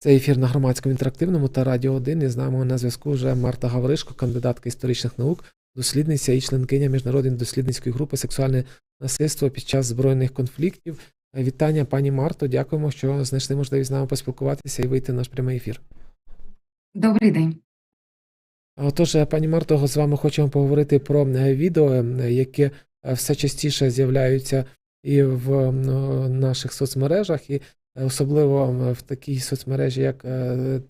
Це ефір на громадському інтерактивному та Радіо 1. І з нами на зв'язку вже Марта Гавришко, кандидатка історичних наук, дослідниця і членкиня міжнародної дослідницької групи сексуальне насильство під час збройних конфліктів. Вітання, пані Марто. Дякуємо, що знайшли можливість з нами поспілкуватися і вийти в наш прямий ефір. Добрий день. Отож, пані Марто, з вами хочемо поговорити про е, відео, е, які е, все частіше з'являються і в наших соцмережах, і особливо в такій соцмережі, як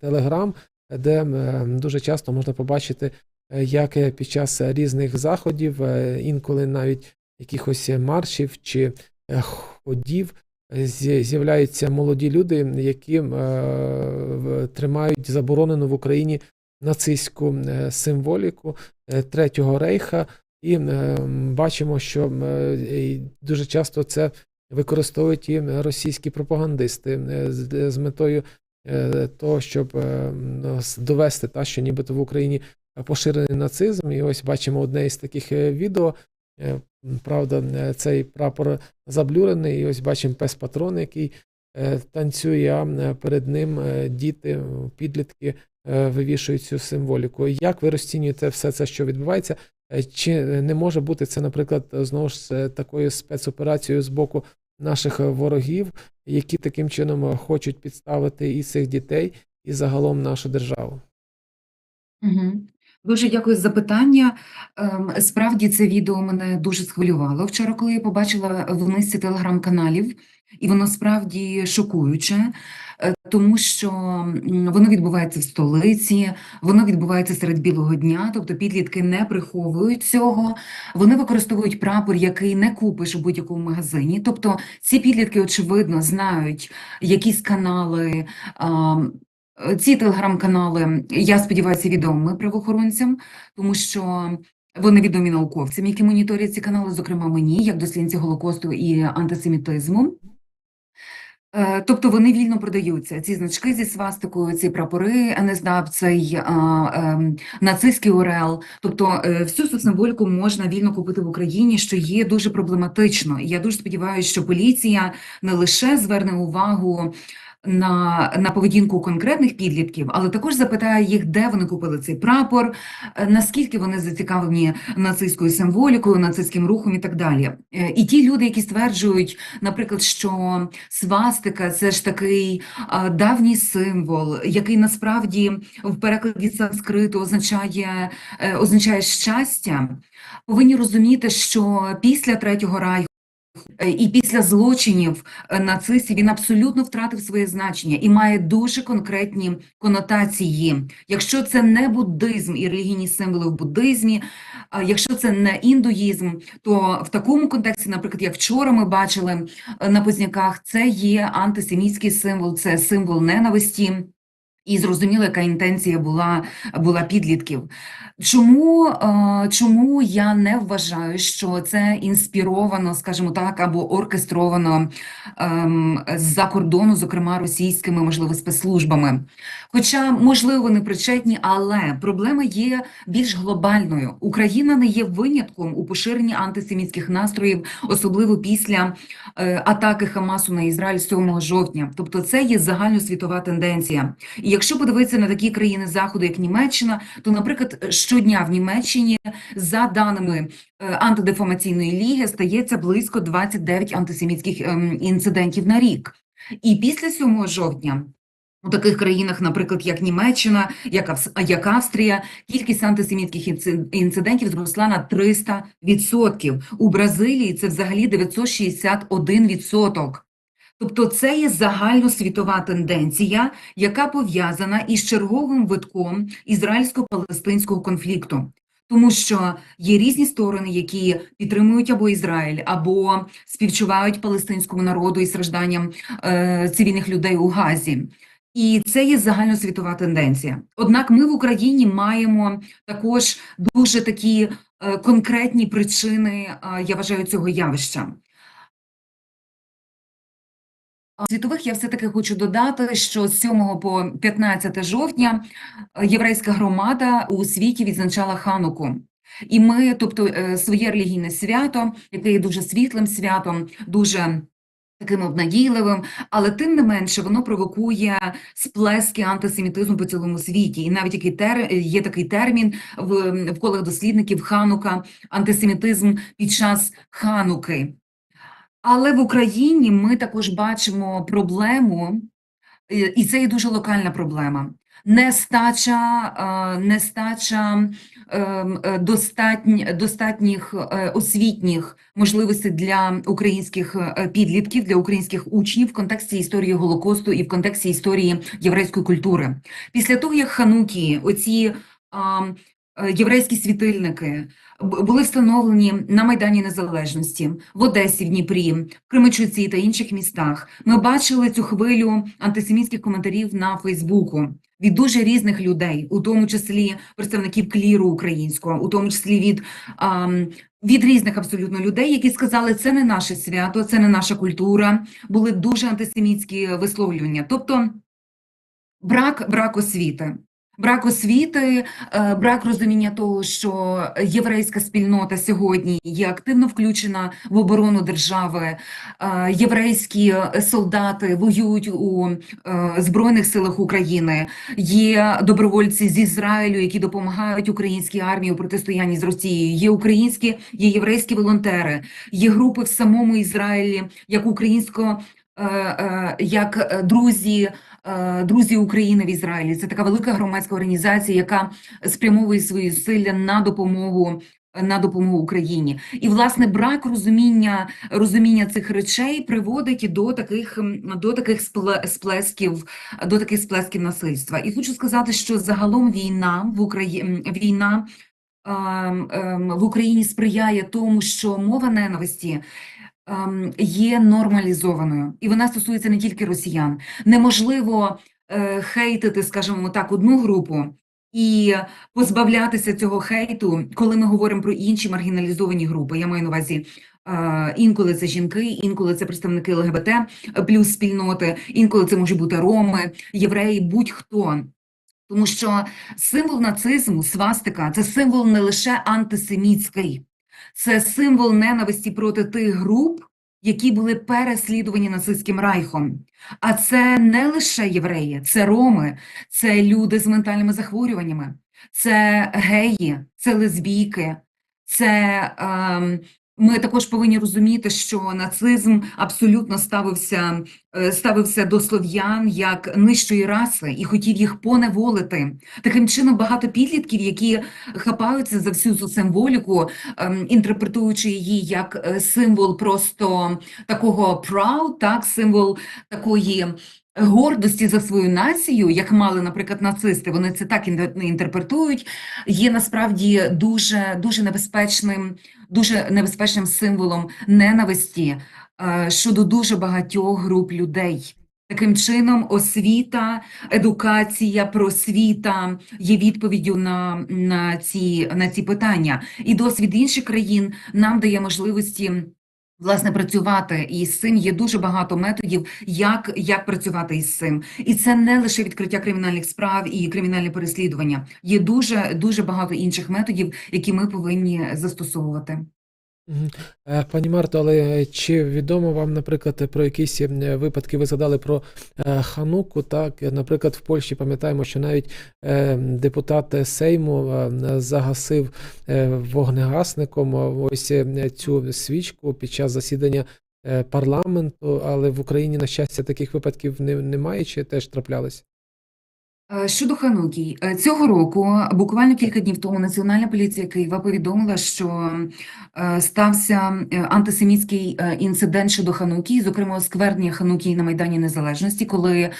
Telegram, де дуже часто можна побачити, е, як е, під час різних заходів, е, інколи навіть якихось маршів чи ходів, з'являються молоді люди, які тримають заборонену в Україні нацистську символіку Третього рейха, і бачимо, що дуже часто це використовують і російські пропагандисти е, з, з метою е, того, щоб е, довести та, що нібито в Україні поширений нацизм. І ось бачимо одне із таких е, відео. Е, Правда, е, цей прапор заблюрений, і ось бачимо пес патрон, який е, танцює, а е, перед ним е, діти, підлітки е, вивішують цю символіку. Як ви розцінюєте все це, що відбувається? Е, Чи не може бути це, наприклад, знову ж е, такою спецоперацією з боку наших е, ворогів, які таким чином е, хочуть підставити і цих дітей, і загалом нашу державу? Угу. Дуже дякую за запитання. Ем, Справді це відео мене дуже схвилювало вчора, коли я побачила в низці телеграм-каналів, і воно справді шокуюче, е, тому що воно відбувається в столиці, воно відбувається серед білого дня, тобто підлітки не приховують цього. Вони використовують прапор, який не купиш у будь-якому магазині. Тобто ці підлітки, очевидно, знають якісь канали. Ці телеграм-канали, я сподіваюся, відомі правоохоронцям, тому що вони відомі науковцям, які моніторять ці канали, зокрема мені, як дослідниці Голокосту і антисемітизму. Е, Тобто вони вільно продаються. Ці значки зі свастикою, ці прапори НСДАП, цей а, а, нацистський ОРЛ. Тобто е, всю цю символіку можна вільно купити в Україні, що є дуже проблематично. І я дуже сподіваюся, що поліція не лише зверне увагу на, на поведінку конкретних підлітків, але також запитає їх, де вони купили цей прапор, е, наскільки вони зацікавлені нацистською символікою, нацистським рухом і так далі. Е, І ті люди, які стверджують, наприклад, що свастика це ж такий давній символ, який насправді в перекладі санскриту означає, е, означає щастя, повинні розуміти, що після Третього райху І після злочинів е, нацистів він абсолютно втратив своє значення і має дуже конкретні конотації. Якщо це не буддизм і релігійні символи в буддизмі, якщо це не індуїзм, то в такому контексті, наприклад, як вчора ми бачили е, на Позняках, це є антисемітський символ, це символ ненависті. І зрозуміло, яка інтенція була, була підлітків. Чому, е, чому я не вважаю, що це інспіровано, скажімо так, або оркестровано ем, з-за кордону, зокрема російськими, можливо, спецслужбами? Хоча, можливо, вони причетні, але проблема є більш глобальною. Україна не є винятком у поширенні антисемітських настроїв, особливо після атаки Хамасу на Ізраїль 7 жовтня. Тобто, це є загальносвітова тенденція. І якщо подивитися на такі країни Заходу, як Німеччина, то, наприклад, щодня в Німеччині, за даними антидеформаційної антидефамаційної ліги, стається близько 29 антисемітських ем, інцидентів на рік. І після 7 жовтня. У таких країнах, наприклад, як Німеччина, як, Авс- як Австрія, кількість антисемітських інцидентів зросла на 300%. У Бразилії це взагалі 961%. Тобто це є загальносвітова тенденція, яка пов'язана із черговим витком ізраїльсько-палестинського конфлікту. Тому що є різні сторони, які підтримують або Ізраїль, або співчувають палестинському народу і стражданням е, цивільних людей у Газі. І це є загальносвітова тенденція. Однак ми в Україні маємо також дуже такі е, конкретні причини, е, я вважаю, цього явища. Світових я все-таки хочу додати, що з 7 по 15 жовтня е, єврейська громада у світі відзначала Хануку. І ми, тобто, своє релігійне свято, яке є дуже світлим святом, дуже таким обнадійливим, але тим не менше воно провокує сплески антисемітизму по цілому світі. І навіть який тер... є такий термін в, в колах дослідників ханука, антисемітизм під час хануки. Але в Україні ми також бачимо проблему, і це є дуже локальна проблема. Нестача, е, нестача ем, е, достатнь, достатніх е, освітніх можливостей для українських е, підлітків, для українських учнів в контексті історії Голокосту і в контексті історії єврейської культури. Після того, як Ханукі, оці е, єврейські світильники були встановлені на Майдані Незалежності, в Одесі, в Дніпрі, в Кременчуці та інших містах, ми бачили цю хвилю антисемітських коментарів на Фейсбуку від дуже різних людей, у тому числі представників кліру українського, у тому числі від, від різних абсолютно людей, які сказали, це не наше свято, це не наша культура. Були дуже антисемітські висловлювання. Тобто брак, брак освіти. Брак освіти, е, брак розуміння того, що єврейська спільнота сьогодні є активно включена в оборону держави. Е, Єврейські солдати воюють у е, Збройних силах України. Є добровольці з Ізраїлю, які допомагають українській армії у протистоянні з Росією. Є українські, є єврейські волонтери, є групи в самому Ізраїлі, як українсько, як друзі. Е, Друзі України в Ізраїлі це така велика громадська організація, яка спрямовує свої зусилля на допомогу на допомогу Україні. І власне брак розуміння розуміння цих речей приводить до таких до таких спле- сплесків до таких сплесків насильства. І хочу сказати, що загалом війна в Україні війна ем, ем, в Україні сприяє тому, що мова ненависті є нормалізованою, і вона стосується не тільки росіян. Неможливо е, хейтити, скажімо так, одну групу. І позбавлятися цього хейту, коли ми говоримо про інші маргіналізовані групи. Я маю на увазі е, інколи це жінки, інколи це представники ЛГБТ плюс спільноти, інколи це можуть бути роми, євреї, будь-хто. Тому що символ нацизму, свастика, це символ не лише антисемітський, це символ ненависті проти тих груп, які були переслідувані нацистським райхом. А це не лише євреї, це роми, це люди з ментальними захворюваннями, це геї, це лесбійки, це ем, ми також повинні розуміти, що нацизм абсолютно ставився, е, ставився до слов'ян як нижчої раси і хотів їх поневолити. Таким чином, багато підлітків, які хапаються за всю цю символіку, ем, інтерпретуючи її як е, символ просто такого proud, так, символ такої гордості за свою націю, як мали, наприклад, нацисти, вони це так інтерпретують, є насправді дуже, дуже небезпечним, дуже небезпечним символом ненависті е, щодо дуже багатьох груп людей. Таким чином, освіта, едукація, просвіта є відповіддю на, на, ці, на ці питання. І досвід інших країн нам дає можливості власне працювати із цим. Є дуже багато методів, як, як працювати із цим. І це не лише відкриття кримінальних справ і кримінальне переслідування. Є дуже, дуже багато інших методів, які ми повинні застосовувати. Е, Пані Марто, але чи відомо вам, наприклад, про якісь е, випадки ви згадали про е, Хануку? Так, Е, наприклад, в Польщі пам'ятаємо, що навіть е, депутат Сейму е, загасив е, вогнегасником е, ось е, цю свічку під час засідання е, парламенту, але в Україні, на щастя, таких випадків немає, чи теж траплялися? Е, Щодо Хануки, е, цього року, буквально кілька днів тому, Національна поліція Києва повідомила, що е, стався антисемітський інцидент щодо Хануки, зокрема осквернення Хануки на Майдані Незалежності, коли,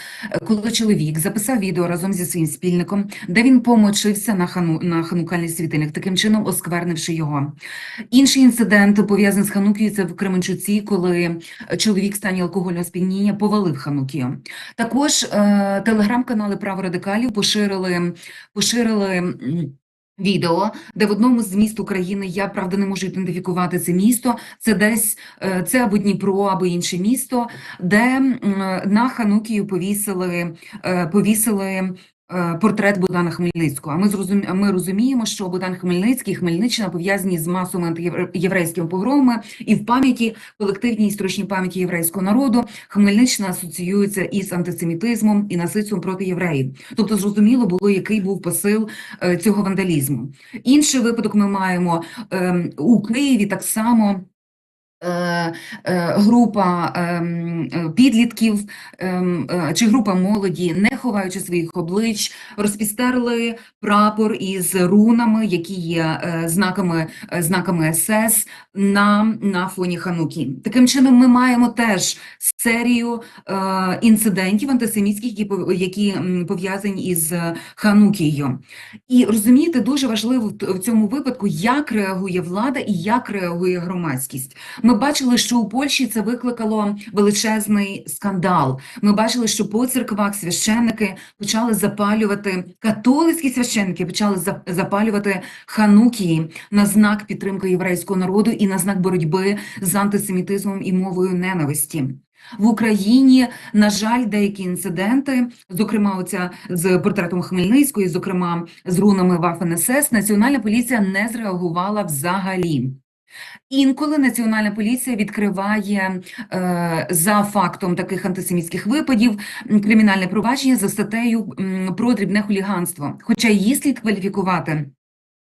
коли чоловік записав відео разом зі своїм спільником, де він помочився на, хану, на ханукальний світильник, таким чином осквернивши його. Інший інцидент пов'язаний з Ханукією, це в Кременчуці, коли чоловік в стані алкогольного сп'яніння повалив Ханукію. Також телеграм-канали праворадикалів поширили, поширили відео, де в одному з міст України, я правда не можу ідентифікувати це місто, це десь е, це або Дніпро, або інше місто, де на Ханукію повісили, е, повісили портрет Богдана Хмельницького. А ми зрозум... ми розуміємо, що Богдан Хмельницький Хмельниччина пов'язані з масовими антиєврейськими погромами і в пам'яті, колективній історичній пам'яті єврейського народу Хмельниччина асоціюється із антисемітизмом і насильством проти євреїв. Тобто, зрозуміло було, який був посил е, цього вандалізму. Інший випадок ми маємо ем, у Києві так само. Е, е, Група ем, е, підлітків ем, чи група молоді, не ховаючи своїх облич, розпістерли прапор із рунами, які є знаками, знаками СС на, на фоні Ханукі. Таким чином, ми маємо теж серію інцидентів антисемітських, які, які пов'язані із Ханукією. І розумієте, дуже важливо в цьому випадку, як реагує влада і як реагує громадськість. Ми бачили, що у Польщі це викликало величезний скандал. Ми бачили, що по церквах священники почали запалювати, католицькі священники почали за- запалювати ханукії на знак підтримки єврейського народу і на знак боротьби з антисемітизмом і мовою ненависті. В Україні, на жаль, деякі інциденти, зокрема, оця з портретом Хмельницької, зокрема з рунами СС, Національна поліція не зреагувала взагалі. Інколи Національна поліція відкриває е, за фактом таких антисемітських випадів кримінальне провадження за статтею про дрібне хуліганство, хоча її слід кваліфікувати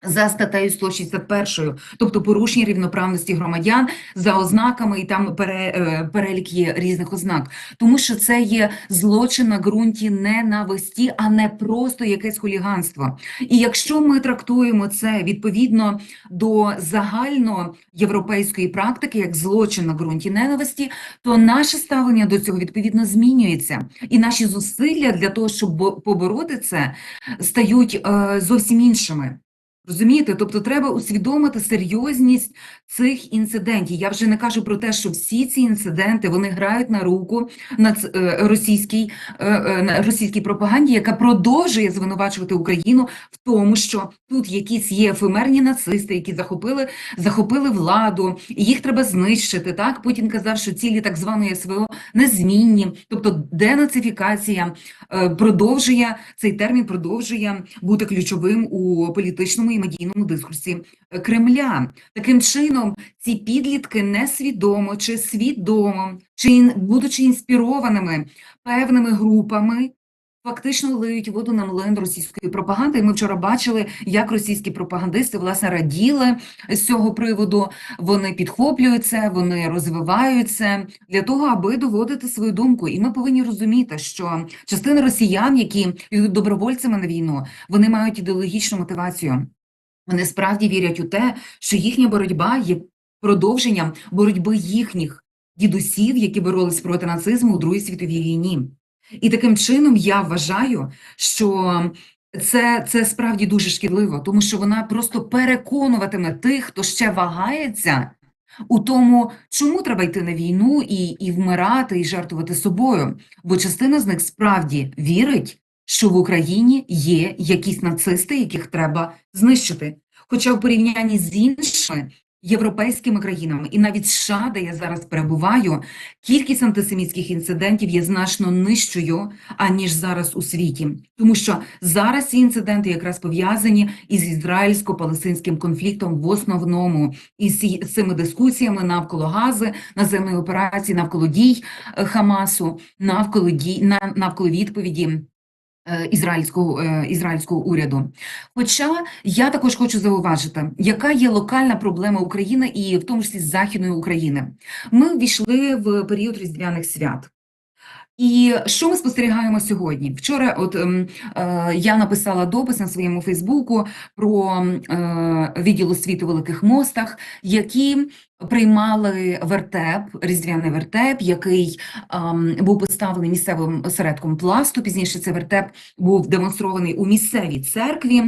за статтею 161, тобто порушення рівноправності громадян за ознаками, і там пере, е, перелік є різних ознак, тому що це є злочин на ґрунті ненависті, а не просто якесь хуліганство. І якщо ми трактуємо це відповідно до загальноєвропейської практики як злочин на ґрунті ненависті, то наше ставлення до цього відповідно змінюється, і наші зусилля для того, щоб бо- побороти це, стають е, зовсім іншими. Розумієте, тобто треба усвідомити серйозність цих інцидентів. Я вже не кажу про те, що всі ці інциденти вони грають на руку на російській, е, е, на російській пропаганді, яка продовжує звинувачувати Україну в тому, що тут якісь є ефемерні нацисти, які захопили, захопили владу, їх треба знищити. Так Путін казав, що цілі так званої СВО незмінні, тобто денацифікація е, продовжує цей термін продовжує бути ключовим у політичному і медійному дискурсі Кремля. Таким чином, ці підлітки несвідомо чи свідомо, чи будучи інспірованими певними групами. Фактично лиють воду на млин російської пропаганди. І ми вчора бачили, як російські пропагандисти власне раділи з цього приводу. Вони підхоплюють це, вони розвивають це для того, аби доводити свою думку. І ми повинні розуміти, що частина росіян, які йдуть добровольцями на війну, вони мають ідеологічну мотивацію. Вони справді вірять у те, що їхня боротьба є продовженням боротьби їхніх дідусів, які боролись проти нацизму у Другій світовій війні. І таким чином я вважаю, що це, це справді дуже шкідливо, тому що вона просто переконуватиме тих, хто ще вагається у тому, чому треба йти на війну і, і вмирати, і жертвувати собою. Бо частина з них справді вірить, що в Україні є якісь нацисти, яких треба знищити. Хоча в порівнянні з іншими європейськими країнами і навіть США, де я зараз перебуваю, кількість антисемітських інцидентів є значно нижчою, аніж зараз у світі. Тому що зараз ці інциденти якраз пов'язані із ізраїльсько-палестинським конфліктом в основному, і з цими дискусіями навколо Гази, наземної операції, навколо дій е, Хамасу, навколо дій, на- навколо відповіді ізраїльського, е, ізраїльського уряду. Хоча я також хочу зауважити, яка є локальна проблема України і в тому числі Західної України. Ми ввійшли в період різдвяних свят. І що ми спостерігаємо сьогодні? Вчора, от ем, е, я написала допис на своєму Фейсбуку про е, відділ освіти у Великих Мостах, які приймали вертеп, різдвяний вертеп, який ем, був поставлений місцевим осередком пласту. Пізніше цей вертеп був демонстрований у місцевій церкві.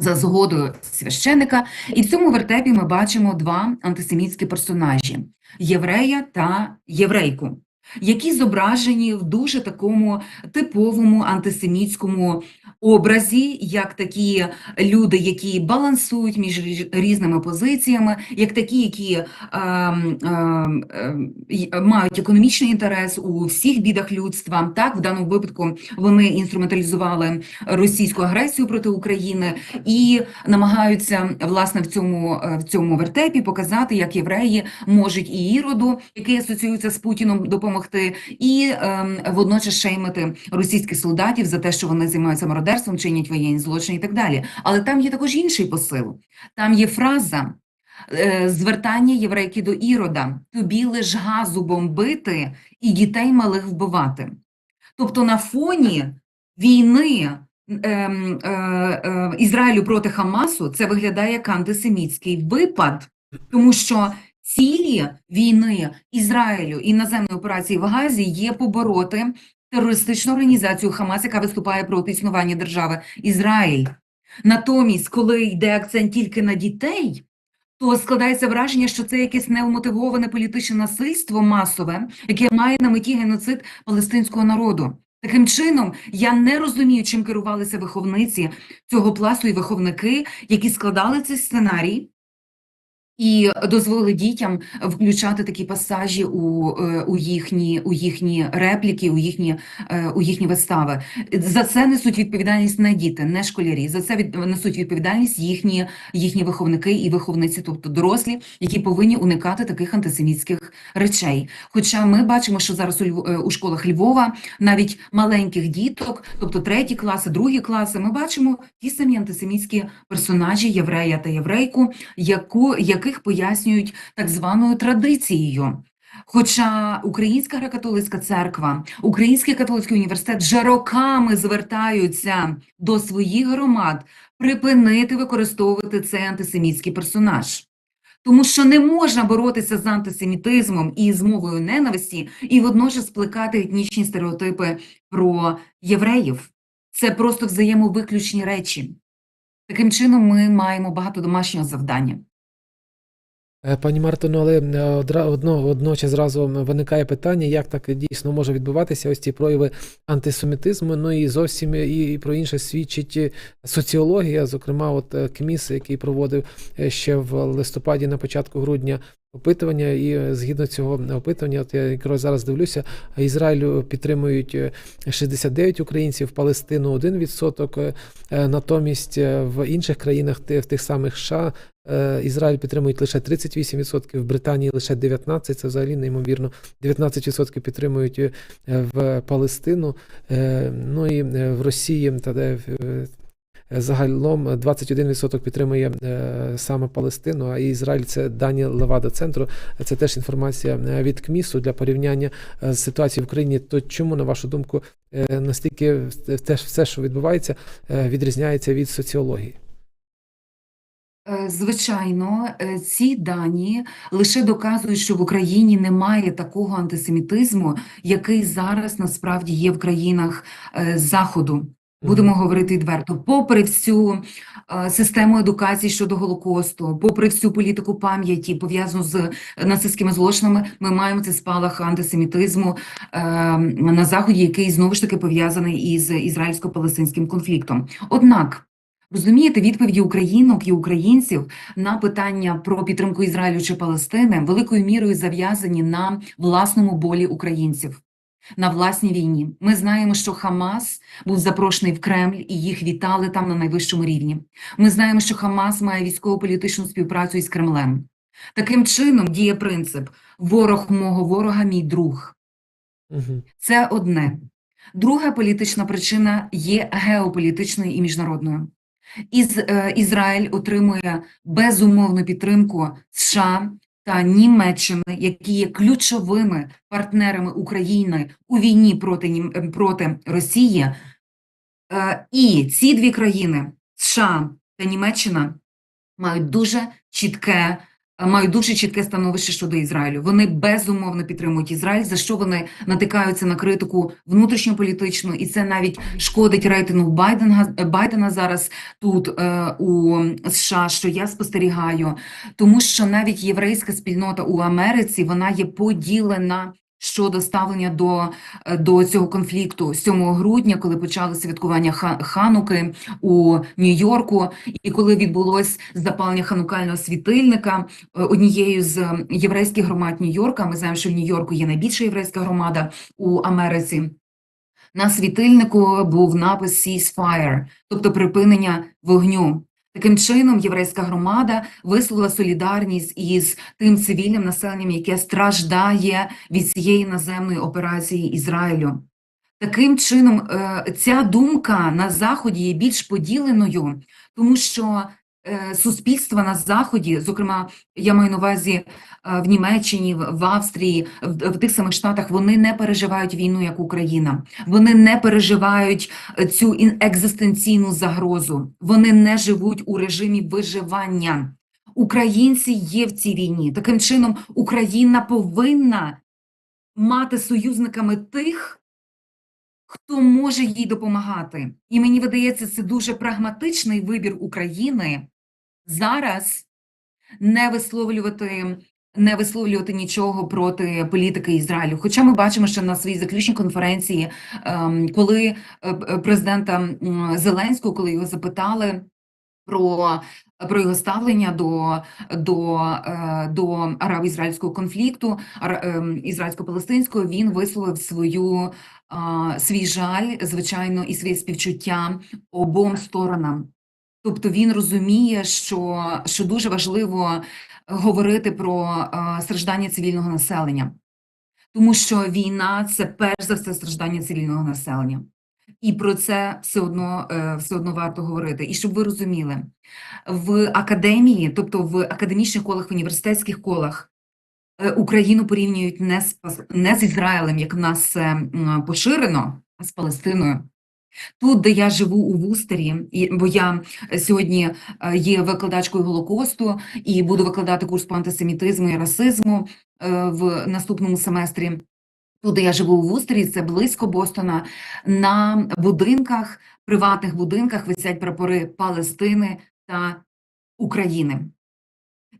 За згодою священика, і в цьому вертепі ми бачимо два антисемітські персонажі: єврея та єврейку. Які зображені в дуже такому типовому антисемітському образі, як такі люди, які балансують між різними позиціями, як такі, які ем, ем, мають економічний інтерес у всіх бідах людства. Так, в даному випадку вони інструменталізували російську агресію проти України і намагаються власне в цьому е, в цьому вертепі показати, як євреї можуть і іроду, який асоціюється з Путіном, допомогти, і ем, водночас шеймити російських солдатів за те, що вони займаються мародерством, чинять воєнні злочини і так далі. Але там є також інший посил. Там є фраза. е, Звертання єврейки до Ірода тобі лиш газу бомбити і дітей малих вбивати. Тобто на фоні війни ем, е, е, Ізраїлю проти Хамасу це виглядає як антисемітський випад, тому що цілі війни Ізраїлю і наземної операції в Газі є побороти терористичну організацію Хамас, яка виступає проти існування держави Ізраїль. Натомість, коли йде акцент тільки на дітей, то складається враження, що це якесь неумотивоване політичне насильство масове, яке має на меті геноцид палестинського народу. Таким чином, я не розумію, чим керувалися виховниці цього пласту і виховники, які складали цей сценарій і дозволили дітям включати такі пасажі у, е, у, їхні, у їхні репліки, у їхні, е, у їхні вистави. За це несуть відповідальність не діти, не школярі. За це від, несуть відповідальність їхні, їхні виховники і виховниці, тобто дорослі, які повинні уникати таких антисемітських речей. Хоча ми бачимо, що зараз у, е, у школах Львова навіть маленьких діток, тобто треті класи, другі класи, ми бачимо ті самі антисемітські персонажі, єврея та єврейку, яку, яких пояснюють так званою традицією. Хоча Українська греко-католицька церква, Український католицький університет вже роками звертаються до своїх громад припинити використовувати цей антисемітський персонаж. Тому що не можна боротися з антисемітизмом і з мовою ненависті, і водночас плекати етнічні стереотипи про євреїв. Це просто взаємовиключні речі. Таким чином, ми маємо багато домашнього завдання. Е, Пані Марто, ну але е, одно, одночас зразу виникає питання, як так дійсно може відбуватися ось ці прояви антисемітизму. Ну і зовсім і, про інше свідчить е, соціологія, зокрема, от КМІС, який проводив ще в листопаді на початку грудня опитування, і е, згідно цього опитування, от я якраз зараз дивлюся, Ізраїлю підтримують е, 69 українців, Палестину 1%, е, е, натомість е, в інших країнах, в тих самих США, Е, Ізраїль підтримують лише 38%, в Британії лише 19%, це взагалі неймовірно. 19% підтримують е, в Палестину. Е, Ну і е, в Росії та де е, загалом 21% підтримує е, саме Палестину, а Ізраїль це дані Левада центру. Це теж інформація е, від КМІСу для порівняння е, з ситуацією в Україні. То чому, на вашу думку, е, настільки теж все, що відбувається, е, відрізняється від соціології? Е, Звичайно, е, ці дані лише доказують, що в Україні немає такого антисемітизму, який зараз насправді є в країнах е, Заходу. Будемо говорити відверто, попри всю е, систему едукації щодо Голокосту, попри всю політику пам'яті, пов'язану з нацистськими злочинами, ми маємо цей спалах антисемітизму е, на Заході, який знову ж таки пов'язаний із ізраїльсько-палестинським конфліктом. Однак, розумієте, відповіді українок і українців на питання про підтримку Ізраїлю чи Палестини великою мірою зав'язані на власному болі українців. На власній війні ми знаємо, що Хамас був запрошений в Кремль і їх вітали там на найвищому рівні. Ми знаємо, що Хамас має військово-політичну співпрацю із Кремлем. Таким чином діє принцип ворог мого ворога, мій друг. Угу. Це одне. Друга політична причина є геополітичною і міжнародною. Із, е, Ізраїль отримує безумовну підтримку США та Німеччини, які є ключовими партнерами України у війні проти, Нім- е, проти Росії. Е, І ці дві країни, США та Німеччина, мають дуже чітке, мають дуже чітке становище щодо Ізраїлю. Вони безумовно підтримують Ізраїль, за що вони натикаються на критику внутрішньополітичну, і це навіть шкодить рейтингу Байдена, Байдена зараз тут е, у США, що я спостерігаю, тому що навіть єврейська спільнота у Америці вона є поділена щодо ставлення до, е, до цього конфлікту 7 грудня, коли почали святкування Ха- Хануки у Нью-Йорку, і коли відбулось запалення ханукального світильника е, однією з єврейських громад Нью-Йорка. Ми знаємо, що в Нью-Йорку є найбільша єврейська громада у Америці. На світильнику був напис «Ceasefire», тобто припинення вогню. Таким чином, єврейська громада висловила солідарність із тим цивільним населенням, яке страждає від цієї наземної операції Ізраїлю. Таким чином, е, ця думка на Заході є більш поділеною, тому що суспільства на Заході, зокрема, я маю на увазі е, в Німеччині, в Австрії, в, тих самих Штатах, вони не переживають війну як Україна. Вони не переживають е, цю екзистенційну загрозу. Вони не живуть у режимі виживання. Українці є в цій війні. Таким чином, Україна повинна мати союзниками тих, хто може їй допомагати. І мені видається, це дуже прагматичний вибір України зараз не висловлювати. Не висловлювати нічого проти політики Ізраїлю. Хоча ми бачимо, що на своїй заключній конференції, ем, коли е, е, президента Зеленського, коли його запитали про, про його ставлення до, до, е, до арабо-ізраїльського конфлікту, ем, ізраїльсько-палестинського, він висловив свою, свій жаль, звичайно, і своє співчуття обом сторонам. Тобто він розуміє, що, що дуже важливо говорити про а, страждання цивільного населення, тому що війна це перш за все страждання цивільного населення. І про це все одно, е, все одно варто говорити. І щоб ви розуміли, в академії, тобто в академічних колах, в університетських колах, е, Україну порівнюють не з, не з Ізраїлем, як в нас поширено, а з Палестиною. Тут, де я живу у Вустері, бо я е, сьогодні е, є викладачкою Голокосту і буду викладати курс по антисемітизму і расизму е, в наступному семестрі. Тут, де я живу у Вустері, це близько Бостона. На будинках, приватних будинках висять прапори Палестини та України.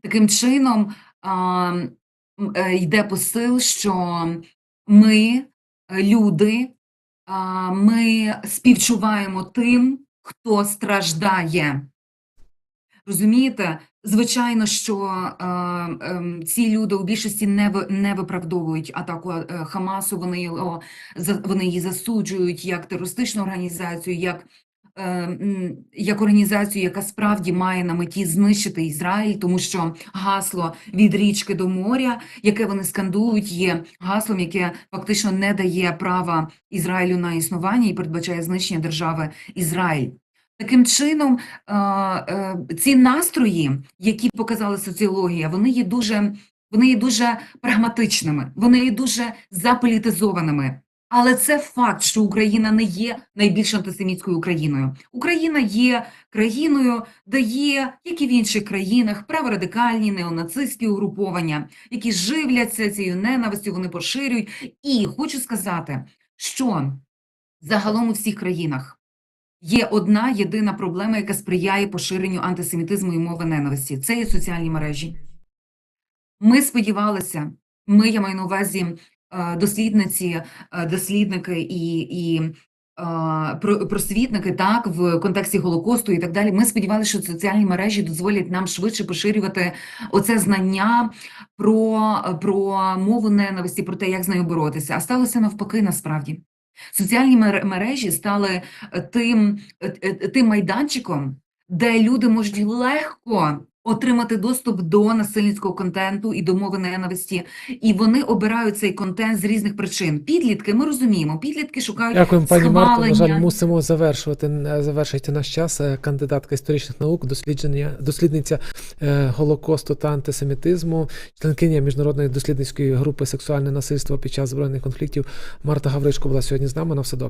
Таким чином йде посил, що ми, люди, ми співчуваємо тим, хто страждає. Розумієте? Звичайно, що е, е, ці люди у більшості не, в, не виправдовують атаку е, Хамасу, вони, його, вони її засуджують як терористичну організацію, як, як організацію, яка справді має на меті знищити Ізраїль, тому що гасло від річки до моря, яке вони скандують, є гаслом, яке фактично не дає права Ізраїлю на існування і передбачає знищення держави Ізраїль. Таким чином, е, е, ці настрої, які показала соціологія, вони є дуже, вони є дуже прагматичними, вони є дуже заполітизованими. Але це факт, що Україна не є найбільш антисемітською Україною. Україна є країною, де є, як і в інших країнах, праворадикальні неонацистські угруповання, які живляться цією ненавистю, вони поширюють. І хочу сказати, що загалом у всіх країнах Є одна єдина проблема, яка сприяє поширенню антисемітизму і мови ненависті. Це є соціальні мережі. Ми сподівалися, ми, я маю на увазі дослідниці, е, дослідники і, і е, просвітники, так, в контексті Голокосту і так далі. Ми сподівалися, що соціальні мережі дозволять нам швидше поширювати оце знання про, про мову ненависті, про те, як з нею боротися. А сталося навпаки, насправді. Соціальні мережі стали е, тим, е, е, тим майданчиком, де люди можуть легко отримати доступ до насильницького контенту і до мови ненависті, і вони обирають цей контент з різних причин. Підлітки, ми розуміємо, підлітки шукають Дякуємо, пані Марто. На жаль, мусимо завершувати е, завершити наш час. Е, Кандидатка історичних наук, дослідження, дослідниця е, Голокосту та антисемітизму, членкиня міжнародної дослідницької групи сексуальне насильство під час збройних конфліктів. Марта Гавришко була сьогодні з нами. На все добре.